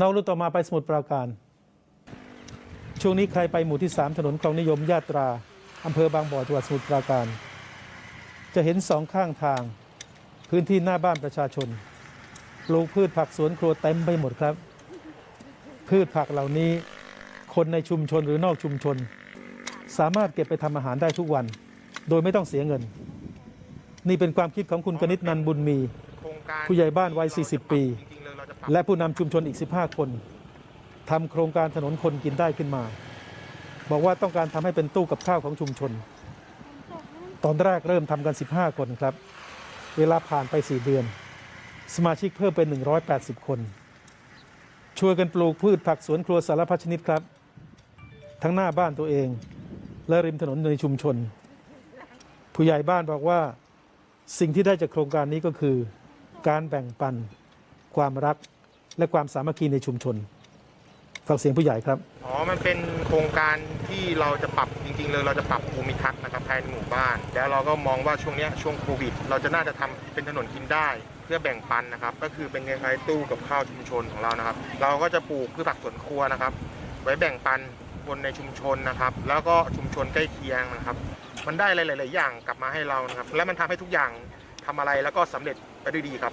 นอกรุ่ต่อมาไปสมุทรปราการ ช่วงนี้ใครไปหมู่ที่ 3 ถนนคลองนิยมญาตราอำเภอบางบ่อจังหวัดสมุทรปราการ จะเห็นสองข้างทาง พื้นที่หน้าบ้านประชาชนปลูกพืชผักสวนครัวเต็มไปหมดครับ พืชผักเหล่านี้ คนในชุมชนหรือนอกชุมชน สามารถเก็บไปทำอาหารได้ทุกวัน โดยไม่ต้องเสียเงิน นี่เป็นความคิดของคุณกนิษฐ์นันบุญมี ผู้ใหญ่บ้านวัย 40 ปี และผู้นำชุมชนอีก 15 คนทำโครงการถนนคนกินได้ขึ้นมา บอกว่าต้องการทำให้เป็นตู้กับข้าวของชุมชน ตอนแรกเริ่มทำกัน 15 คนครับ เวลาผ่านไป 4 เดือน สมาชิกเพิ่มเป็น 180 คนช่วยกันปลูกพืชผักสวนครัวสารพัดชนิดครับ ทั้งหน้าบ้านตัวเอง และริมถนนในชุมชน ผู้ใหญ่บ้านบอกว่าสิ่งที่ได้จากโครงการนี้ก็คือ การแบ่งปันความรัก และความสามัคคีในชุมชนฟังเสียงผู้ใหญ่ครับอ๋อมันเป็นโครงการที่เราจะปรับจริงๆเลยเราจะปรับภูมิทัศน์นะครับภายในหมู่บ้าน แล้วเราก็มองว่าช่วงนี้ช่วงโควิด เราจะน่าจะทำเป็นถนนกินได้เพื่อแบ่งปันนะครับ ก็คือเป็นคล้ายๆตู้กับข้าวชุมชนของเรานะครับ เราก็จะปลูกพืชผักสวนครัวนะครับ ไว้แบ่งปันคนในชุมชนนะครับ แล้วก็ชุมชนใกล้เคียงนะครับ มันได้หลายๆอย่างกลับมาให้เรานะครับ และมันทำให้ทุกอย่างทำอะไรแล้วก็สำเร็จไปด้วยดีครับ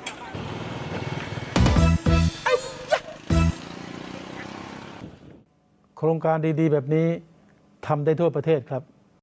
โครงการดีๆ แบบนี้ทำได้ทั่วประเทศครับ